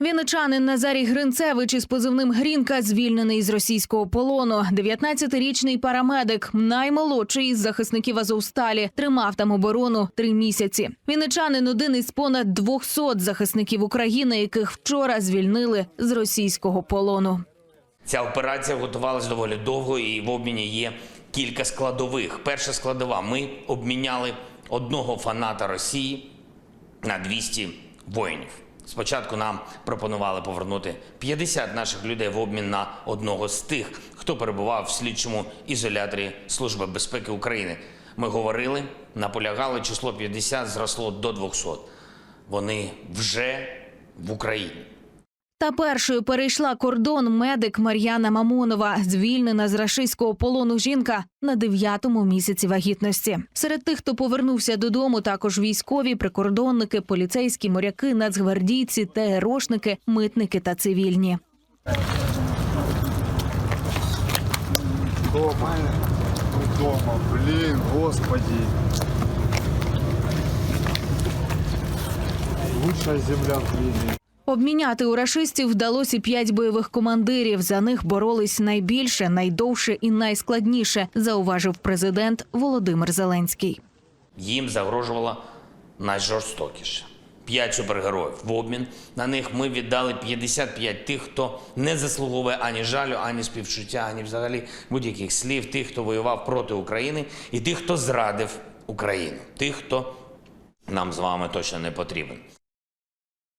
Вінничанин Назарій Гринцевич із позивним Грінка звільнений з російського полону. 19-річний парамедик, наймолодший із захисників Азовсталі, тримав там оборону три місяці. Вінничанин один із понад 200 захисників України, яких вчора звільнили з російського полону. Ця операція готувалась доволі довго, і в обміні є кілька складових. Перша складова: ми обміняли одного фаната Росії на 200 воїнів. Спочатку нам пропонували повернути 50 наших людей в обмін на одного з тих, хто перебував в слідчому ізоляторі Служби безпеки України. Ми говорили, наполягали, число 50 зросло до 200. Вони вже в Україні. Та першою перейшла кордон медик Мар'яна Мамонова, звільнена з рашистського полону жінка на дев'ятому місяці вагітності. Серед тих, хто повернувся додому, також військові, прикордонники, поліцейські, моряки, нацгвардійці, ТРОшники, митники та цивільні. Дома. Дома, блин, господи. Лучшая земля в мире. Обміняти у рашистів вдалося п'ять бойових командирів. За них боролись найбільше, найдовше і найскладніше, зауважив президент Володимир Зеленський. Їм загрожувало найжорстокіше. П'ять супергероїв. В обмін на них ми віддали 55 тих, хто не заслуговує ані жалю, ані співчуття, ані взагалі будь-яких слів, тих, хто воював проти України, і тих, хто зрадив Україну, тих, хто нам з вами точно не потрібен.